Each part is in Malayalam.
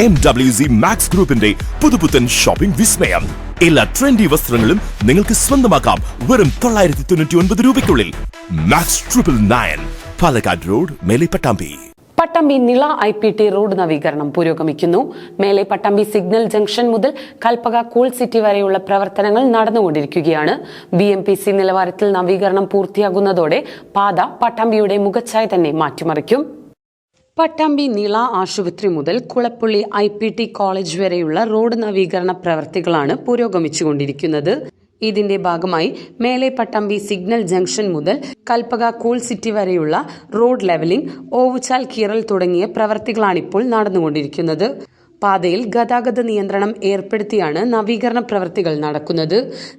എം ഡബ്ല്യു സി മാക്സ് ഗ്രൂപ്പിന്റെ പുതുപുത്തൻ ഷോപ്പിംഗ് വിസ്മയം. എല്ലാ ട്രെൻഡി വസ്ത്രങ്ങളും നിങ്ങൾക്ക് സ്വന്തമാക്കാം വെറും തൊള്ളായിരത്തി തൊണ്ണൂറ്റി ഒൻപത് രൂപയ്ക്കുള്ളിൽ. Max triple nine Palakkad road മേലെ Pattambi. Pattambi Nila I P T road നവീകരണം പുരോഗമിക്കുന്നു. മേലെ പട്ടാമ്പി സിഗ്നൽ ജംഗ്ഷൻ മുതൽ കൽപ്പക കൂൾ സിറ്റി വരെയുള്ള പ്രവർത്തനങ്ങൾ നടന്നുകൊണ്ടിരിക്കുകയാണ്. ബി എം പി സി നിലവാരത്തിൽ നവീകരണം പൂർത്തിയാകുന്നതോടെ പാത പട്ടാമ്പിയുടെ മുഖച്ഛായ തന്നെ മാറ്റിമറിക്കും. പട്ടാമ്പി നീള ആശുപത്രി മുതൽ Kulappully I P T college വരെയുള്ള റോഡ് നവീകരണ പ്രവർത്തികളാണ് പുരോഗമിച്ചുകൊണ്ടിരിക്കുന്നത്. ഇതിന്റെ ഭാഗമായി മേലെ പട്ടാമ്പി സിഗ്നൽ ജംഗ്ഷൻ മുതൽ കൽപ്പക കൂൾ സിറ്റി വരെയുള്ള റോഡ് ലെവലിംഗ് ഓവുചാൽ കീറൽ തുടങ്ങിയ പ്രവർത്തികളാണിപ്പോൾ നടന്നുകൊണ്ടിരിക്കുന്നത്. പാതയിൽ ഗതാഗത നിയന്ത്രണം ഏർപ്പെടുത്തിയാണ് നവീകരണ പ്രവൃത്തികൾ നടക്കുന്നത്.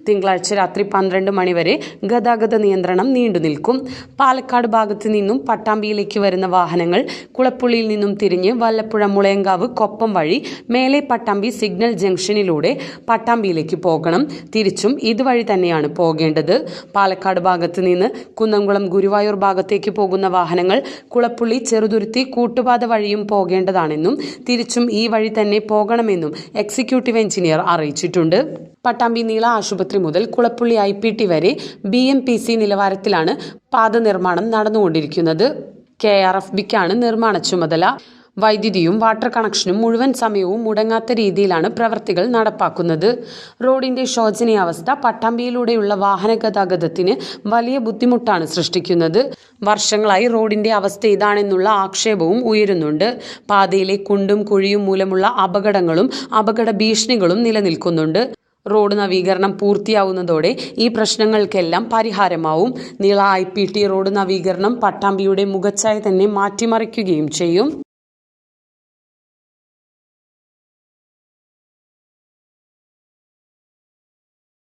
തിങ്കളാഴ്ച രാത്രി പന്ത്രണ്ട് മണിവരെ ഗതാഗത നിയന്ത്രണം നീണ്ടുനിൽക്കും പാലക്കാട് ഭാഗത്തു നിന്നും പട്ടാമ്പിയിലേക്ക് വരുന്ന വാഹനങ്ങൾ കുളപ്പുള്ളിയിൽ നിന്നും തിരിഞ്ഞ് വല്ലപ്പുഴ മുളയങ്കാവ് കൊപ്പം വഴി മേലെ പട്ടാമ്പി സിഗ്നൽ ജംഗ്ഷനിലൂടെ പട്ടാമ്പിയിലേക്ക് പോകണം. തിരിച്ചും ഇതുവഴി തന്നെയാണ് പോകേണ്ടത്. പാലക്കാട് ഭാഗത്തു നിന്ന് കുന്നംകുളം ഗുരുവായൂർ ഭാഗത്തേക്ക് പോകുന്ന വാഹനങ്ങൾ കുളപ്പുള്ളി ചെറുതുരുത്തി കൂട്ടുപാത വഴിയും പോകേണ്ടതാണെന്നും തിരിച്ചും ഈ വഴി തന്നെ പോകണമെന്നും എക്സിക്യൂട്ടീവ് എഞ്ചിനീയർ അറിയിച്ചിട്ടുണ്ട്. പട്ടാമ്പി നീള ആശുപത്രി മുതൽ കുളപ്പുള്ളി ഐ പി ടി വരെ ബി എം പി സി നിലവാരത്തിലാണ് പാത നിർമ്മാണം നടന്നുകൊണ്ടിരിക്കുന്നത്. കെ ആർ എഫ് ബിക്കാണ് നിർമ്മാണ ചുമതല. വൈദ്യുതിയും വാട്ടർ കണക്ഷനും മുഴുവൻ സമയവും മുടങ്ങാത്ത രീതിയിലാണ് പ്രവർത്തികൾ നടപ്പാക്കുന്നത്. റോഡിന്റെ ശോചനീയാവസ്ഥ പട്ടാമ്പിയിലൂടെയുള്ള വാഹന ഗതാഗതത്തിന് വലിയ ബുദ്ധിമുട്ടാണ് സൃഷ്ടിക്കുന്നത്. വർഷങ്ങളായി റോഡിന്റെ അവസ്ഥ ഇതാണെന്നുള്ള ആക്ഷേപവും ഉയരുന്നുണ്ട്. പാതയിലെ കുണ്ടും കുഴിയും മൂലമുള്ള അപകടങ്ങളും അപകട ഭീഷണികളും നിലനിൽക്കുന്നുണ്ട്. റോഡ് നവീകരണം പൂർത്തിയാവുന്നതോടെ ഈ പ്രശ്നങ്ങൾക്കെല്ലാം പരിഹാരമാവും. നീള ഐ റോഡ് നവീകരണം പട്ടാമ്പിയുടെ മുഖച്ഛായ തന്നെ മാറ്റിമറിക്കുകയും ചെയ്യും.